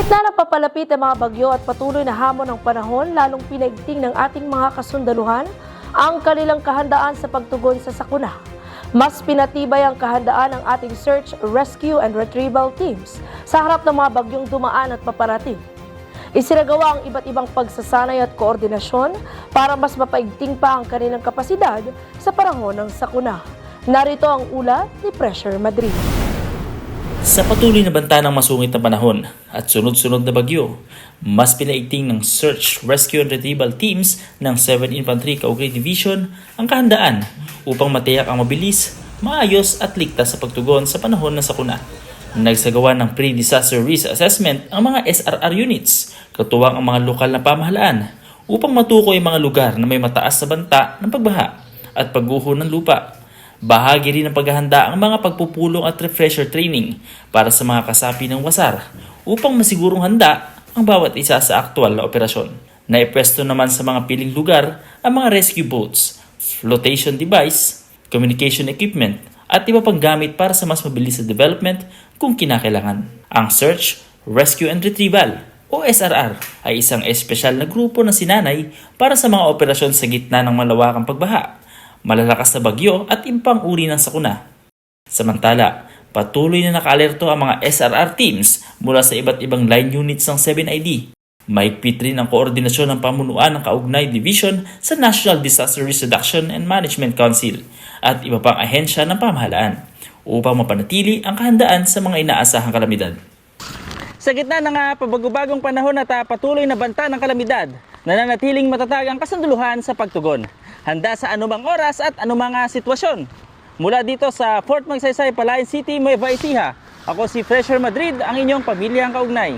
gitna ng papalapit ng mga bagyo at patuloy na hamon ng panahon, lalong pinaigting ng ating mga kasundaluhan ang kanilang kahandaan sa pagtugon sa sakuna. Mas pinatibay ang kahandaan ng ating search, rescue, and retrieval teams sa harap ng mga bagyong dumaan at paparating. Isinagawa ang iba't ibang pagsasanay at koordinasyon para mas mapaigting pa ang kanilang kapasidad sa panahon ng sakuna. Narito ang ulat ni Pressure Madrid. Sa patuloy na banta ng masungit na panahon at sunod-sunod na bagyo, mas pinaigting ng Search, Rescue and Retrieval Teams ng 7 Infantry Kaugnay Division ang kahandaan upang matiyak ang mabilis, maayos at ligtas sa pagtugon sa panahon ng sakuna. Nagsagawa ng pre-disaster risk assessment ang mga SRR units, katuwang ang mga lokal na pamahalaan upang matukoy ang mga lugar na may mataas na banta ng pagbaha at pagguho ng lupa. Bahagi rin ng paghahanda ang mga pagpupulong at refresher training para sa mga kasapi ng wasar upang masigurong handa ang bawat isa sa aktual na operasyon. Naipwesto naman sa mga piling lugar ang mga rescue boats, flotation device, communication equipment at iba pang gamit para sa mas mabilis na development kung kinakailangan. Ang Search, Rescue and Retrieval o SRR ay isang espesyal na grupo ng sinanay para sa mga operasyon sa gitna ng malawakang pagbaha malalakas na bagyo at impang uri ng sakuna. Samantala, patuloy na nakaalerto ang mga SRR teams mula sa iba't ibang line units ng 7ID. Mahigpit rin ang koordinasyon ng pamunuan ng Kaugnay Division sa National Disaster Risk Reduction and Management Council at iba pang ahensya ng pamahalaan upang mapanatili ang kahandaan sa mga inaasahang kalamidad. Sa gitna ng ah, pabago-bagong panahon at ah, patuloy na banta ng kalamidad, nananatiling matatag ang kasunduluhan sa pagtugon. Handa sa anumang oras at anumang sitwasyon. Mula dito sa Fort Magsaysay, Palayan City, Nueva Ecija, ako si Fresher Madrid, ang inyong pamilyang kaugnay.